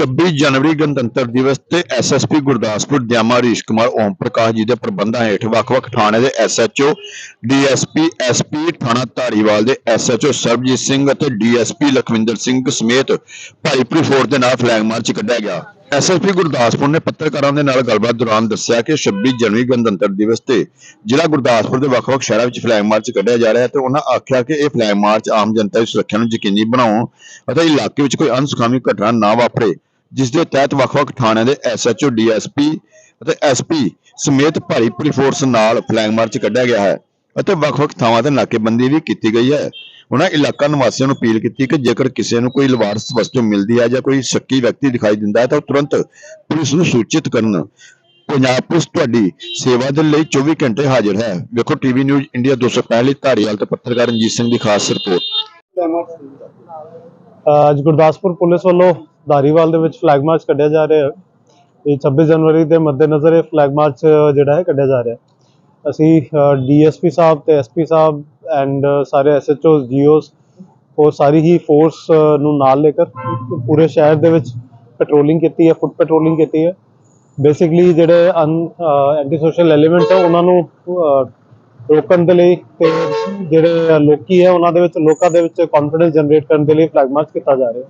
26 ਜਨਵਰੀ ਗਣਤੰਤਰ ਦਿਵਸ ਤੇ ਐਸਐਸਪੀ ਗੁਰਦਾਸਪੁਰ ਦਿਆਮਾ ਰੀਸ਼ ਕੁਮਾਰ ਓਮ ਪ੍ਰਕਾਸ਼ ਜੀ ਦੇ ਪ੍ਰਬੰਧਾਂ ਹੇਠ ਵੱਖ-ਵੱਖ ਥਾਣੇ ਦੇ ਐਸਐਚਓ ਡੀਐਸਪੀ ਐਸਪੀ ਥਾਣਾ ਧਾਰੀਵਾਲ ਦੇ ਐਸਐਚਓ ਸਰਬਜੀਤ ਸਿੰਘ ਅਤੇ ਡੀਐਸਪੀ ਲਖਵਿੰਦਰ ਸਿੰਘ ਸਮੇਤ ਭਾਈ ਫੋਰ ਦੇ ਨਾਲ ਫਲੈਗ ਮਾਰਚ ਕੱਢਿਆ ਗਿਆ। ਐਸਐਸਪੀ ਗੁਰਦਾਸਪੁਰ ਨੇ ਪੱਤਰਕਾਰਾਂ ਦੇ ਨਾਲ ਗੱਲਬਾਤ ਦੌਰਾਨ ਦੱਸਿਆ ਕਿ 26 ਜਨਵਰੀ ਗਣਤੰਤਰ ਦਿਵਸ ਤੇ ਜ਼ਿਲ੍ਹਾ ਗੁਰਦਾਸਪੁਰ ਦੇ ਵੱਖ-ਵੱਖ ਸ਼ਹਿਰਾਂ ਵਿੱਚ ਫਲੈਗ ਮਾਰਚ ਕੱਢਿਆ ਜਾ ਰਿਹਾ ਹੈ ਤੇ ਉਹਨਾਂ ਆਖਿਆ ਕਿ ਇਹ ਫਲੈਗ ਮਾਰਚ ਆਮ ਜਨਤਾ ਦੀ ਸੁਰੱਖਿਆ ਨੂੰ ਯਕੀਨੀ ਬਣਾਉਣ ਅਤੇ ਇਲਾਕੇ ਵਿੱਚ ਕੋਈ ਅਨਸੁਖਾਵੀ ਘਟਨਾ ਨਾ ਵਾਪਰੇ। ਜਿਸ ਦੇ ਤਹਿਤ ਵੱਖ-ਵੱਖ ਥਾਣਿਆਂ ਦੇ ਐਸਐਚਓ ਡੀਐਸਪੀ ਅਤੇ ਐਸਪੀ ਸਮੇਤ ਭਾਰੀਪੁਰੀ ਫੋਰਸ ਨਾਲ ਫਲੈਗ ਮਾਰਚ ਕੱਢਿਆ ਗਿਆ ਹੈ ਅਤੇ ਵੱਖ-ਵੱਖ ਥਾਵਾਂ ਤੇ ਨਾਕੇਬੰਦੀ ਵੀ ਕੀਤੀ ਗਈ ਹੈ। ਉਹਨਾਂ ਇਲਾਕਾ ਨਿਵਾਸੀਆਂ ਨੂੰ ਅਪੀਲ ਕੀਤੀ ਕਿ ਜੇਕਰ ਕਿਸੇ ਨੂੰ ਕੋਈ ਲਵਾਰਸ ਵਸਤੂ ਮਿਲਦੀ ਹੈ ਜਾਂ ਕੋਈ ਸ਼ੱਕੀ ਵਿਅਕਤੀ ਦਿਖਾਈ ਦਿੰਦਾ ਹੈ ਤਾਂ ਉਹ ਤੁਰੰਤ ਪੁਲਿਸ ਨੂੰ ਸੂਚਿਤ ਕਰਨ। ਪੰਜਾਬ ਪੁਲਿਸ ਤੁਹਾਡੀ ਸੇਵਾ ਦੇ ਲਈ 24 ਘੰਟੇ ਹਾਜ਼ਰ ਹੈ। ਵੇਖੋ ਟੀਵੀ ਨਿਊਜ਼ ਇੰਡੀਆ 265 ਲਈ ਧਾਰੀਵਾਲ ਤੋਂ ਪੱਤਰਕਾਰ ਰਣਜੀਤ ਸਿੰਘ ਦੀ ਖਾਸ ਰਿਪੋਰਟ। ਅੱਜ ਗੁਰਦਾਸਪੁਰ ਪੁਲਿਸ ਵੱਲੋਂ ਧਾਰੀਵਾਲ ਦੇ ਵਿੱਚ ਫਲੈਗ ਮਾਰਚ ਕੱਢਿਆ ਜਾ ਰਿਹਾ ਹੈ। ਇਹ 26 ਜਨਵਰੀ ਦੇ ਮੱਦੇਨਜ਼ਰ ਇਹ ਫਲੈਗ ਮਾਰਚ ਜਿਹੜਾ ਹੈ, ਕੱਢਿਆ ਜਾ ਰਿਹਾ ਹੈ। ਅਸੀਂ ਡੀਐਸਪੀ ਸਾਹਿਬ ਤੇ ਐਸਪੀ ਸਾਹਿਬ ਐਂਡ ਸਾਰੇ ਐਸਐਚਓਸ ਜੀਓਸ ਉਹ ਸਾਰੀ ਹੀ ਫੋਰਸ ਨੂੰ ਨਾਲ ਲੈ ਕੇ ਪੂਰੇ ਸ਼ਹਿਰ ਦੇ ਵਿੱਚ ਪੈਟਰੋਲਿੰਗ ਕੀਤੀ ਹੈ ਫੁੱਟ ਪੈਟਰੋਲਿੰਗ ਕੀਤੀ ਹੈ। ਬੇਸਿਕਲੀ ਜਿਹੜੇ ਐਂਟੀ ਸੋਸ਼ਲ ਐਲੀਮੈਂਟ ਹੈ, ਉਹਨਾਂ ਨੂੰ ਰੋਕਣ ਦੇ ਲਈ ਤੇ ਜਿਹੜੇ ਲੋਕੀ ਹੈ ਉਹਨਾਂ ਦੇ ਵਿੱਚ ਲੋਕਾਂ ਦੇ ਵਿੱਚ ਕੌਨਫੀਡੈਂਸ ਜਨਰੇਟ ਕਰਨ ਦੇ ਲਈ ਫਲੈਗ ਮਾਰਚ ਕੀਤਾ ਜਾ ਰਿਹਾ।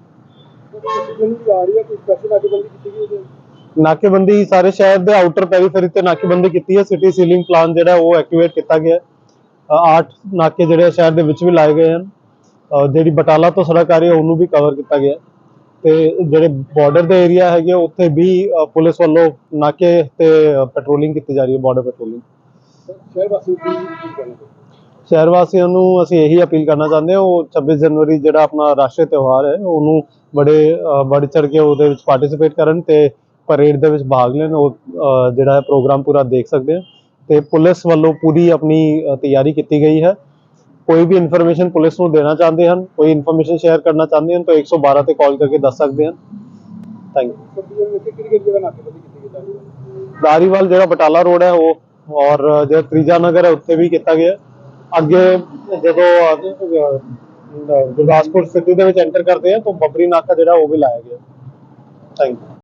ਨਾਕੇਬੰਦੀ ਸਾਰੇ ਸ਼ਹਿਰ ਦੇ ਆਊਟਰ ਪੈਰੀਫੇਰੀ ਤੇ ਨਾਕੇਬੰਦੀ ਕੀਤੀ ਹੈ। ਸਿਟੀ ਸੀਲਿੰਗ ਪਲਾਨ ਜਿਹੜਾ ਉਹ ਐਕਟੀਵੇਟ ਕੀਤਾ ਗਿਆ ਹੈ। ਅ, ਨਾਕੇ ਜਿਹੜੇ ਸ਼ਹਿਰ ਦੇ ਵਿੱਚ ਵੀ ਲਾਏ ਗਏ ਹਨ। ਜਿਹੜੀ ਬਟਾਲਾ ਤੋਂ ਸੜਕ ਆ ਰਹੀ ਹੈ ਉਹਨੂੰ ਵੀ ਕਵਰ ਕੀਤਾ ਗਿਆ ਤੇ ਜਿਹੜੇ ਬਾਰਡਰ ਦੇ ਏਰੀਆ ਹੈਗੇ ਉੱਥੇ ਵੀ ਪੁਲਿਸ ਵੱਲੋਂ ਨਾਕੇ ਤੇ ਪੈਟਰੋਲਿੰਗ ਕੀਤੀ ਜਾ ਰਹੀ ਹੈ ਬਾਰਡਰ ਪੈਟਰੋਲਿੰਗ ਸ਼ਹਿਰ ਵਾਸੀਆਂ ਨੂੰ ਅਸੀਂ ਇਹੀ ਅਪੀਲ ਕਰਨਾ ਚਾਹੁੰਦੇ ਹਾਂ ਉਹ 26 ਜਨਵਰੀ ਜਿਹੜਾ ਆਪਣਾ ਰਾਸ਼ਟਰੀ ਤਿਉਹਾਰ ਹੈ ਉਹਨੂੰ ਬੜੇ ਵੱਧ ਚੜ ਕੇ ਉਹਦੇ ਵਿੱਚ ਪਾਰਟਿਸਿਪੇਟ ਕਰਨ ਤੇ ਪਰੇਡ ਦੇ ਵਿੱਚ ਭਾਗ ਲੈਣ ਉਹ ਜਿਹੜਾ ਹੈ ਪ੍ਰੋਗਰਾਮ ਪੂਰਾ ਦੇਖ ਸਕਦੇ ਆ ਤੇ ਪੁਲਿਸ ਵੱਲੋਂ ਪੂਰੀ ਆਪਣੀ ਤਿਆਰੀ ਕੀਤੀ ਗਈ ਹੈ। ਕੋਈ ਵੀ ਇਨਫੋਰਮੇਸ਼ਨ ਪੁਲਿਸ ਨੂੰ ਦੇਣਾ ਚਾਹੁੰਦੇ ਹਨ ਕੋਈ ਇਨਫੋਰਮੇਸ਼ਨ ਸ਼ੇਅਰ ਕਰਨਾ ਚਾਹੁੰਦੇ ਹਨ ਤਾਂ 112 ਤੇ ਕਾਲ ਕਰਕੇ ਦੱਸ ਸਕਦੇ ਹਨ ਥੈਂਕ ਯੂ ਦਾਰੀਵਾਲ ਜਿਹੜਾ ਬਟਾਲਾ ਰੋਡ ਹੈ ਉਹ ਔਰ ਜਿਹੜਾ ਤ੍ਰਿਜਾ ਨਗਰ ਹੈ ਉੱਥੇ ਵੀ ਕੀਤਾ ਗਿਆ ਅੱਗੇ ਜਦੋਂ ਅ, ਅ, ਗੁਰਦਾਸਪੁਰ ਸਿਟੀ ਦੇ ਵਿੱਚ ਐਂਟਰ ਕਰਦੇ ਆ ਤਾਂ ਬੱਬਰੀ ਨਾਕਾ ਜਿਹੜਾ ਉਹ ਵੀ ਲਾਇਆ ਗਿਆ ਥੈਂਕ ਯੂ